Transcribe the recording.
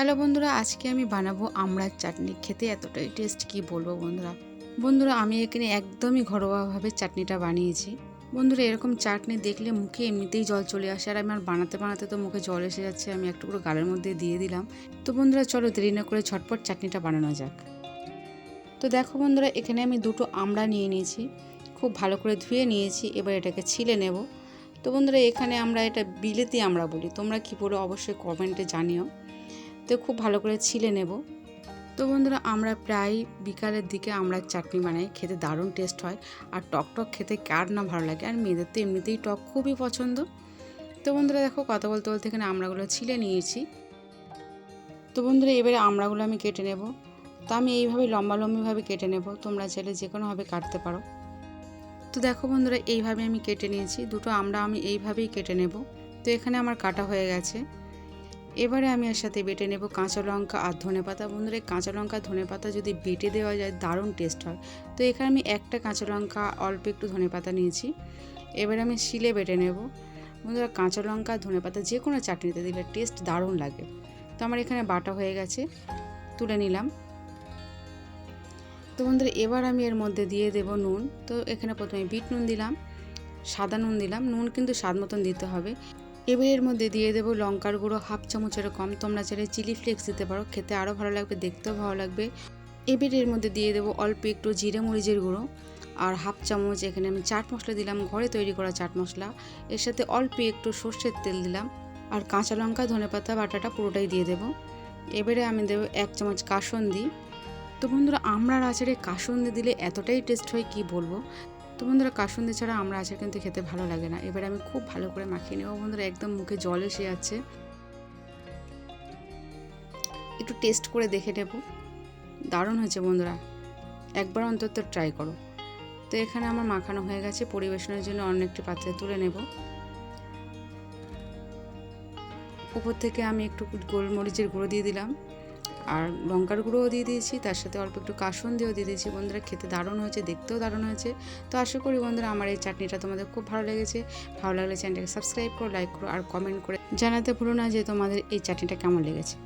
Hello বন্ধুরা, আজকে আমি বানাবো আমড়ার চাটনি। খেতে এতটাই টেস্ট কি বলব বন্ধুরা? বন্ধুরা, আমি এখানে একদমই ঘরোয়াভাবে চাটনিটা বানিয়েছি। বন্ধুরা, এরকম চাটনি দেখলে মুখে এমনিতেই জল চলে আসে, আর আমার বানাতে বানাতে তো মুখে জল এসে যাচ্ছে, আমি একটু করে গালের মধ্যে দিয়ে দিলাম। তো বন্ধুরা, চলো দেরি না করে ঝটপট চাটনিটা বানানো যাক। তো দেখো বন্ধুরা, এখানে আমি দুটো আমড়া নিয়ে নিয়েছি। খুব ভালো করে ধুয়ে নিয়েছি, এবার এটাকে ছিলে নেব। তো বন্ধুরা, এখানে আমরা এটা বিলেতি আমরা বলি। তোমরা কী বলো, অবশ্যই কমেন্টে জানিও। তো খুব ভালো করে ছিলে নেব। তো বন্ধুরা, আমরা প্রায় বিকালের দিকে আমরা চাটনি বানাই, খেতে দারুণ টেস্ট হয়। আর টক টক খেতে কার না ভালো লাগে? আর মেয়েদের তো এমনিতেই টক খুবই পছন্দ। তো বন্ধুরা, দেখো কথা বলতে বলতে এখানে আমড়াগুলো ছিলে নিয়েছি। তো বন্ধুরা, এবারে আমড়াগুলো আমি কেটে নেব। তো আমি এইভাবে লম্বা লম্বিভাবে কেটে নেব। তোমরা চাইলে যে কোনোভাবে কাটতে পারো। তো দেখো বন্ধুরা, এইভাবে আমি কেটে নিয়েছি। দুটো আমড়া আমি এইভাবেই কেটে নেব। তো এখানে আমার কাটা হয়ে গেছে। এবারে আমি এর সাথে বেটে নেব কাঁচা লঙ্কা আর ধনে পাতা। বন্ধুরা কাঁচা লঙ্কা ধনে পাতা যদি বেটে দেওয়া যায়, দারুণ টেস্ট হয়। তো এখানে আমি একটা কাঁচা লঙ্কা, অল্প একটু ধনে পাতা নিয়েছি। এবারে আমি শিলে বেটে নেব। বন্ধুরা, কাঁচা লঙ্কা ধনে পাতা যে কোনো চাটনিতে দিলে টেস্ট দারুণ লাগে। তো আমার এখানে বাটা হয়ে গেছে, তুলে নিলাম। তো বন্ধুরা, এবার আমি এর মধ্যে দিয়ে দেব নুন। তো এখানে প্রথমে বিট নুন দিলাম, সাদা নুন দিলাম। নুন কিন্তু স্বাদ মতন দিতে হবে। এবার এর মধ্যে দিয়ে দেবো লঙ্কার গুঁড়ো হাফ চামচের কম। তোমরা চাইলে চিলি ফ্লেক্স দিতে পারো, খেতে আরও ভালো লাগবে, দেখতেও ভালো লাগবে। এবার এর মধ্যে দিয়ে দেবো অল্প একটু জিরে মরিচের গুঁড়ো আর হাফ চামচ এখানে আমি চাট মশলা দিলাম, ঘরে তৈরি করা চাট মশলা। এর সাথে অল্প একটু সর্ষের তেল দিলাম আর কাঁচা লঙ্কা, ধনেপাতা, বাটাটা পুরোটাই দিয়ে দেবো। এবারে আমি দেবো এক চামচ কাসন্দি। তো বন্ধুরা আমড়ার আচারে কাসন্দি দিলে এতটাই টেস্ট হয় কি বলব? তো বন্ধুরা কাসুন্দি ছাড়া আমরা আচার কিন্তু খেতে ভালো লাগে না। এবার আমি খুব ভালো করে মাখিয়ে নেব। বন্ধুরা একদম মুখে জল এসে যাচ্ছে। একটু টেস্ট করে দেখে নেব। দারুণ হয়েছে বন্ধুরা। একবার অন্তত ট্রাই করো। তো এখানে আমার মাখানো হয়ে গেছে। পরিবেশনের জন্য অন্য একটি পাত্রে তুলে নেব। উপর থেকে আমি একটু গোলমরিচের গুঁড়ো দিয়ে দিলাম। আর লঙ্কার গুঁড়োও দিয়ে দিয়েছি, তার সাথে অল্প একটু কাসন দিয়েও দিয়ে দিয়েছি। বন্ধুরা, খেতে দারুণ হয়েছে, দেখতেও দারুণ হয়েছে। তো আশা করি বন্ধুরা, আমার এই চাটনিটা তোমাদের খুব ভালো লেগেছে। ভালো লাগলে চ্যানেলটাকে সাবস্ক্রাইব করো, লাইক করো আর কমেন্ট করে জানাতে ভুলো না যে তোমাদের এই চাটনিটা কেমন লেগেছে।